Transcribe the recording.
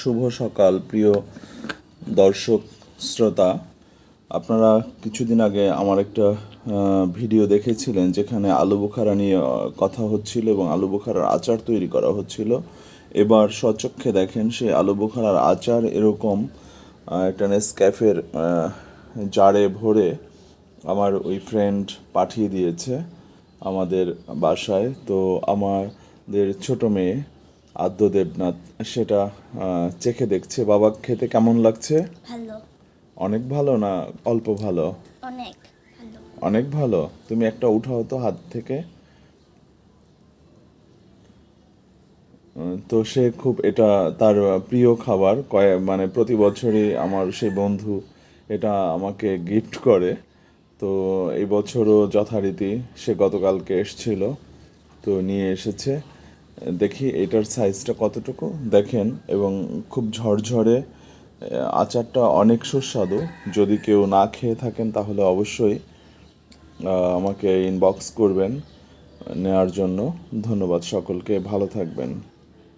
শুভ সকাল, প্রিয় দর্শক, শ্রোতা। আপনারা কিছুদিন আগে আমার একটা ভিডিও দেখেছিলেন যেখানে আলু বোখারা নিয়ে কথা হচ্ছিল এবং আলু বোখারার আচার তৈরি করা হচ্ছিল। এবার স্বচক্ষে দেখেন সেই আলু বোখারার আচার এরকম একটা নেসক্যাফের জারে ভরে আমার ওই ফ্রেন্ড পাঠিয়ে দিয়েছে আমাদের বাসায়। তো আমাদের ছোট মেয়ে আদ্য দেবনাথ সেটা চেখে দেখছে। বাবা খেতে কেমন লাগছে? ভালো। অনেক ভালো না অল্প ভালো? অনেক ভালো। অনেক ভালো? তুমি একটা উঠাও তো হাত থেকে। তো সে খুব এটা তার প্রিয় খাবার। কয়ে মানে প্রতি বছরই আমার সেই বন্ধু এটা আমাকে গিফট করে। তো এই বছরও যথারীতি সে গতকালকে এসছিল তো নিয়ে এসেছে। দেখি এটার সাইজটা কতটুকু? দেখেন, এবং খুব ঝরঝরে আচারটা অনেক সুস্বাদু। যদি কেউ না খেয়ে থাকেন, তাহলে অবশ্যই আমাকে ইনবক্স করবেন নেওয়ার জন্য। ধন্যবাদ সকলকে, ভালো থাকবেন।